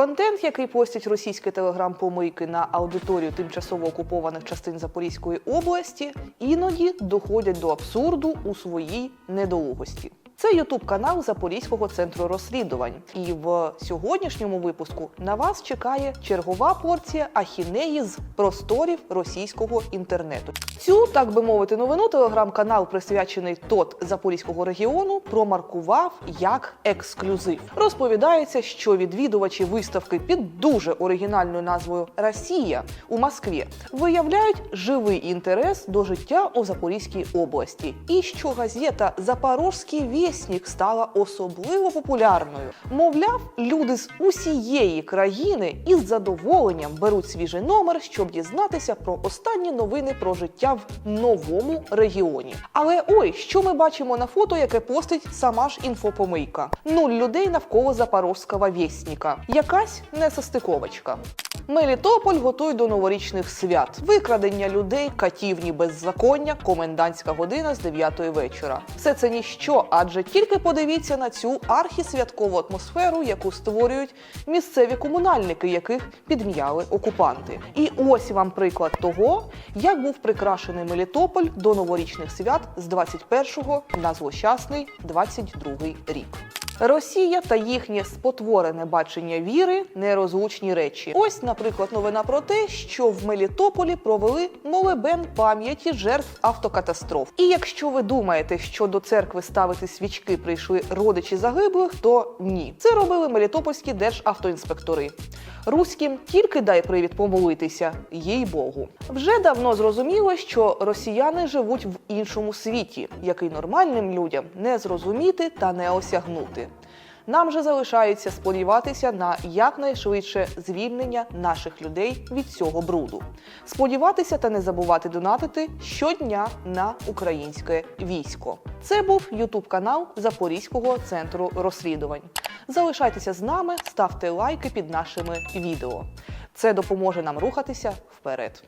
Контент, який постять російські телеграм-помийки на аудиторію тимчасово окупованих частин Запорізької області, іноді доходять до абсурду у своїй недолугості. Це Ютуб канал Запорізького центру розслідувань. І в сьогоднішньому випуску на вас чекає чергова порція ахінеї з просторів російського інтернету. Цю, так би мовити, новину телеграм-канал, присвячений ТОТ Запорізького регіону, промаркував як ексклюзив. Розповідається, що відвідувачі виставки під дуже оригінальною назвою Росія у Москві виявляють живий інтерес до життя у Запорізькій області, і що газета Запорозький вісник стала особливо популярною. Мовляв, люди з усієї країни із задоволенням беруть свіжий номер, щоб дізнатися про останні новини про життя в новому регіоні. Але ой, що ми бачимо на фото, яке постить сама ж інфопомийка: нуль людей навколо запорозького вісніка. Якась несостиковочка. Мелітополь готує до новорічних свят, викрадення людей, катівні беззаконня, комендантська година з 9 вечора. Все це ніщо, адже тільки подивіться на цю архісвяткову атмосферу, яку створюють місцеві комунальники, яких підм'яли окупанти. І ось вам приклад того, як був прикрашений Мелітополь до новорічних свят з 21 на злощасний 22 рік. Росія та їхнє спотворене бачення віри нерозлучні речі. Ось, наприклад, новина про те, що в Мелітополі провели молебен пам'яті жертв автокатастроф. І якщо ви думаєте, що до церкви ставити свічки прийшли родичі загиблих, то ні, це робили мелітопольські державтоінспектори. Руським тільки дай привід помолитися, їй Богу. Вже давно зрозуміло, що росіяни живуть в іншому світі, який нормальним людям не зрозуміти та не осягнути. Нам же залишається сподіватися на якнайшвидше звільнення наших людей від цього бруду. Сподіватися та не забувати донатити щодня на українське військо. Це був Ютуб канал Запорізького центру розслідувань. Залишайтеся з нами, ставте лайки під нашими відео. Це допоможе нам рухатися вперед.